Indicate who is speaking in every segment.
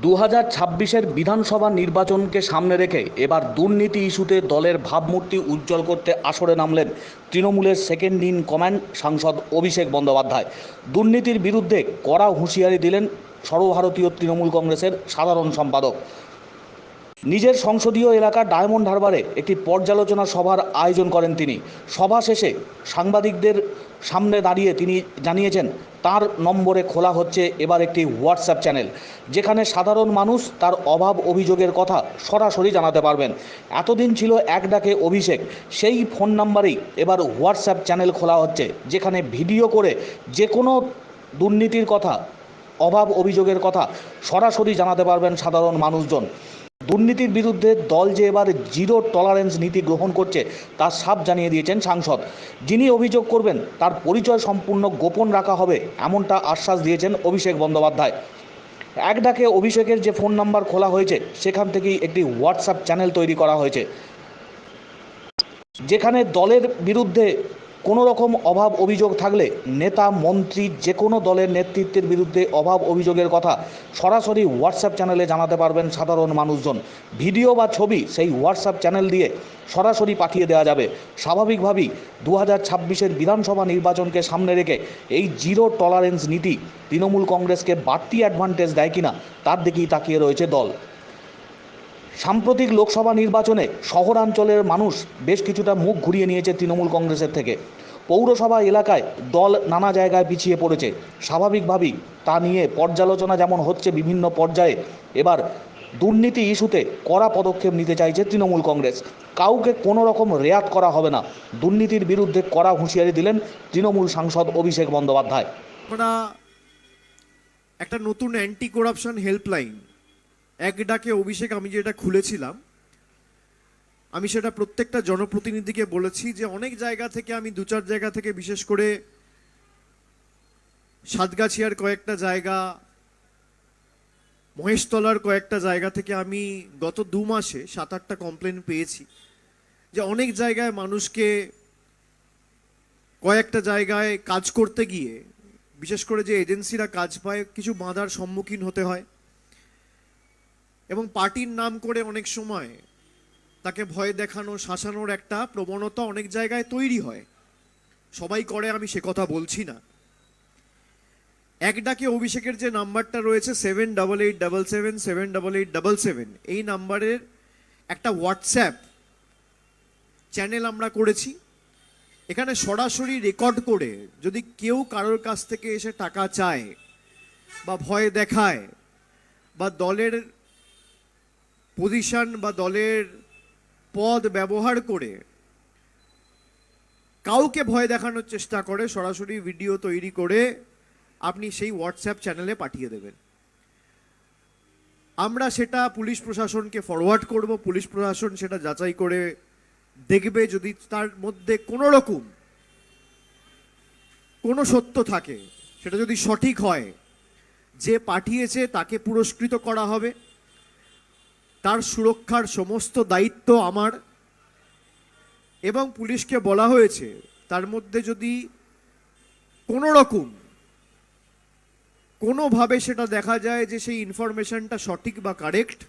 Speaker 1: দু হাজার ছাব্বিশের বিধানসভা নির্বাচনকে সামনে রেখে এবার দুর্নীতি ইস্যুতে দলের ভাবমূর্তি উজ্জ্বল করতে আসরে নামলেন তৃণমূলের সেকেন্ড ইন কমান্ড সাংসদ অভিষেক বন্দ্যোপাধ্যায়। দুর্নীতির বিরুদ্ধে কড়া হুঁশিয়ারি দিলেন সর্বভারতীয় তৃণমূল কংগ্রেসের সাধারণ সম্পাদক। নিজের সংসদীয় এলাকা ডায়মন্ড হারবারে একটি পর্যালোচনা সভার আয়োজন করেন তিনি। সভা শেষে সাংবাদিকদের সামনে দাঁড়িয়ে তিনি জানিয়েছেন, তার নম্বরে খোলা হচ্ছে এবার একটি হোয়াটসঅ্যাপ চ্যানেল, যেখানে সাধারণ মানুষ তার অভাব অভিযোগের কথা সরাসরি জানাতে পারবেন। এতদিন ছিল এক ডাকে অভিষেক, সেই ফোন নাম্বারেই এবার হোয়াটসঅ্যাপ চ্যানেল খোলা হচ্ছে, যেখানে ভিডিও করে যে কোনো দুর্নীতির কথা, অভাব অভিযোগের কথা সরাসরি জানাতে পারবেন সাধারণ মানুষজন। দুর্নীতির বিরুদ্ধে দল যে এবার জিরো টলারেন্স নীতি গ্রহণ করছে তা সাফ জানিয়ে দিয়েছেন সাংসদ। যিনি অভিযোগ করবেন, তার পরিচয় সম্পূর্ণ গোপন রাখা হবে, এমনটা আশ্বাস দিয়েছেন অভিষেক বন্দ্যোপাধ্যায়। এক ডাকে অভিষেকের যে ফোন নাম্বার খোলা হয়েছে, সেখান থেকেই একটি হোয়াটসঅ্যাপ চ্যানেল তৈরি করা হয়েছে। যেখানে দলের বিরুদ্ধে কোনো রকম অভাব অভিযোগ থাকলে নেতা, মন্ত্রী, যে কোনো দলের নেতৃত্বের বিরুদ্ধে অভাব অভিযোগের কথা সরাসরি হোয়াটসঅ্যাপ চ্যানেলে জানাতে পারবেন সাধারণ মানুষজন। ভিডিও বা ছবি সেই হোয়াটসঅ্যাপ চ্যানেল দিয়ে সরাসরি পাঠিয়ে দেওয়া যাবে। স্বাভাবিকভাবেই দু হাজার ছাব্বিশের বিধানসভা নির্বাচনকে সামনে রেখে এই জিরো টলারেন্স নীতি তৃণমূল কংগ্রেসকে বাড়তি অ্যাডভান্টেজ দেয় কিনা তার দিকেই তাকিয়ে রয়েছে দল। সাম্প্রতিক লোকসভা নির্বাচনে শহরাঞ্চলের মানুষ বেশ কিছুটা মুখ ঘুরিয়ে নিয়েছে তৃণমূল কংগ্রেসের থেকে। পৌরসভা এলাকায় দল নানা জায়গায় পিছিয়ে পড়েছে। স্বাভাবিকভাবেই তা নিয়ে পর্যালোচনা যেমন হচ্ছে বিভিন্ন পর্যায়ে, এবার দুর্নীতি ইস্যুতে কড়া পদক্ষেপ নিতে চাইছে তৃণমূল কংগ্রেস। কাউকে কোনো রকম রেয়াত করা হবে না। দুর্নীতির বিরুদ্ধে কড়া হুঁশিয়ারি দিলেন তৃণমূল সাংসদ অভিষেক বন্দ্যোপাধ্যায়।
Speaker 2: একটা নতুন অ্যান্টি করাপশন হেল্পলাইন এক ডাকে অভিষেক আমি যেটা খুলেছিলাম, আমি সেটা প্রত্যেকটা জনপ্রতিনিধিকে বলেছি যে অনেক জায়গা থেকে আমি দু চার জায়গা থেকে বিশেষ করে সাতগাছিয়ার কয়েকটা জায়গা, মহেশতলার কয়েকটা জায়গা থেকে আমি গত দু মাসে সাত আটটা কমপ্লেন পেয়েছি যে অনেক জায়গায় মানুষকে কয়েকটা জায়গায় কাজ করতে গিয়ে, বিশেষ করে যে এজেন্সিরা কাজ পায়, কিছু বাঁধার সম্মুখীন হতে হয়। এবং পার্টির নাম করে অনেক সময় তাকে ভয় দেখানো, শাসানোর একটা প্রবণতা অনেক জায়গায় তৈরি হয়। সবাই করে, আমি সে কথা বলছি না। এক ডাকে অভিষেকের যে নাম্বারটা রয়েছে seven double eight double seven seven double eight double seven এই নাম্বারের একটা হোয়াটসঅ্যাপ চ্যানেল আমরা করেছি। এখানে সরাসরি রেকর্ড করে যদি কেউ কারোর কাছ থেকে এসে টাকা চায় বা ভয় দেখায় বা দলের পজিশন বা দলের পদ ব্যবহার করে কাউকে ভয় দেখানোর চেষ্টা করে, সরাসরি ভিডিও তৈরি করে আপনি সেই হোয়াটসঅ্যাপ চ্যানেলে পাঠিয়ে দেবেন। আমরা সেটা পুলিশ প্রশাসনকে ফরওয়ার্ড করব, পুলিশ প্রশাসন সেটা যাচাই করে দেখবে যদি তার মধ্যে কোনো রকম কোনো সত্য থাকে, সেটা যদি সঠিক হয়, যে পাঠিয়েছে তাকে পুরস্কৃত করা হবে। তার সুরক্ষার সমস্ত দায়িত্ব আমার। এবং পুলিশকে বলা হয়েছে, তার মধ্যে যদি কোনো রকম, কোনোভাবে সেটা দেখা যায় যে সেই ইনফরমেশনটা সঠিক বা কারেক্ট,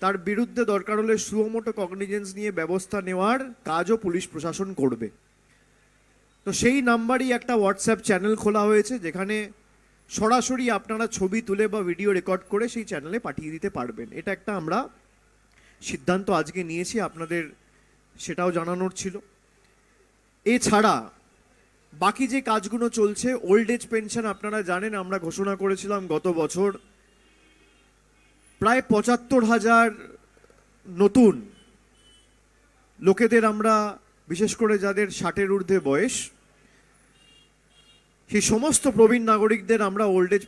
Speaker 2: তার বিরুদ্ধে দরকার হলে সুমোটো কগনিজেন্স নিয়ে ব্যবস্থা নেওয়ার কাজও পুলিশ প্রশাসন করবে। তো সেই নাম্বারই একটা হোয়াটসঅ্যাপ চ্যানেল খোলা হয়েছে, যেখানে সরাসরি আপনারা ছবি তুলে বা ভিডিও রেকর্ড করে সেই চ্যানেলে পাঠিয়ে দিতে পারবেন। এটা একটা আমরা সিদ্ধান্ত আজকে নিয়েছি, আপনাদের সেটাও জানানোর ছিল। এছাড়া বাকি যে কাজগুলো চলছে ওল্ড এজ পেনশন আপনারা জানেন, আমরা ঘোষণা করেছিলাম গত বছর প্রায় পঁচাত্তর হাজার নতুন লোকেদের আমরা, বিশেষ করে যাদের ষাটের ঊর্ধ্বে বয়স সেই সমস্ত প্রবীণ নাগরিকদের আমরা ওল্ড এজ